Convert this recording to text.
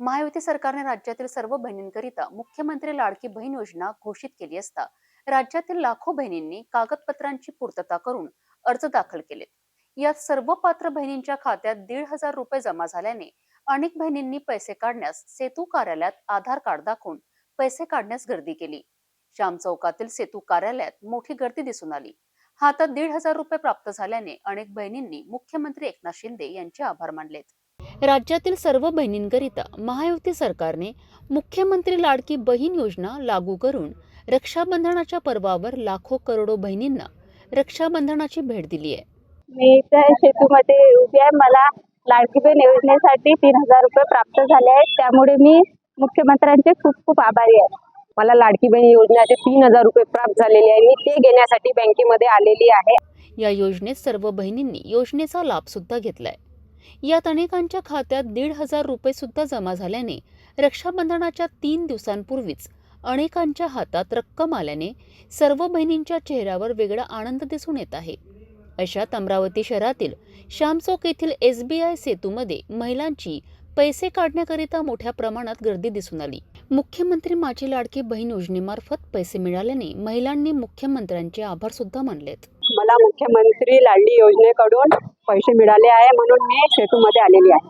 महायुती सरकारने राज्यातील सर्व बहिणींकरिता मुख्यमंत्री लाडकी बहीण योजना घोषित केली असता राज्यातील लाखो बहिणींनी कागदपत्रांची पूर्तता करून अर्ज दाखल केलेत. यात सर्व पात्र बहिणींच्या खात्यात दीड हजार रुपये जमा झाल्याने अनेक बहिणींनी पैसे काढण्यास सेतू कार्यालयात आधार कार्ड दाखवून पैसे काढण्यास गर्दी केली. श्याम चौकातील सेतू कार्यालयात मोठी गर्दी दिसून आली. हातात दीड हजार रुपये प्राप्त झाल्याने अनेक बहिणींनी मुख्यमंत्री एकनाथ शिंदे यांचे आभार मानलेत. राज्यातील सर्व बहिणींकरिता महायुती सरकारने मुख्यमंत्री लाडकी बहीण योजना लागू करून रक्षाबंधनाच्या पर्वावर लाखो करोडो बहिणींना रक्षाबंधनाची भेट दिली आहे. मी त्या शेतूमध्ये उभी आहे. मला लाडकी बहीण योजनेसाठी तीन हजार रुपये प्राप्त झाले आहेत. त्यामुळे मी मुख्यमंत्र्यांचे खूप खूप आभारी आहे. मला लाडकी बहीण योजनेचे तीन हजार रुपये प्राप्त झालेले आहे. मी ते घेण्यासाठी बँकेमध्ये आलेली आहे. या योजनेत सर्व बहिणींनी योजनेचा लाभ सुद्धा घेतलाय. यात अनेकांच्या खात्यात दीड हजार रुपये सुद्धा जमा झाल्याने रक्षाबंधनाच्या तीन दिवसांपूर्वीच अनेकांच्या हातात रक्कम आल्याने सर्व बहिणींच्या चेहऱ्यावर वेगळा आनंद दिसून येत आहे. अशात अमरावती शहरातील श्यामचौक येथील एस बी आय सेतूमध्ये महिलांची पैसे काढण्याकरिता मोठ्या प्रमाणात गर्दी दिसून आली. मुख्यमंत्री माझी लाडकी बहीण योजनेमार्फत पैसे मिळाल्याने महिलांनी मुख्यमंत्र्यांचे आभार सुद्धा मानलेत. मला मुख्यमंत्री लाडली योजनेकडून पैसे मिळाले आहे म्हणून मी सेतूमध्ये आलेली आहे.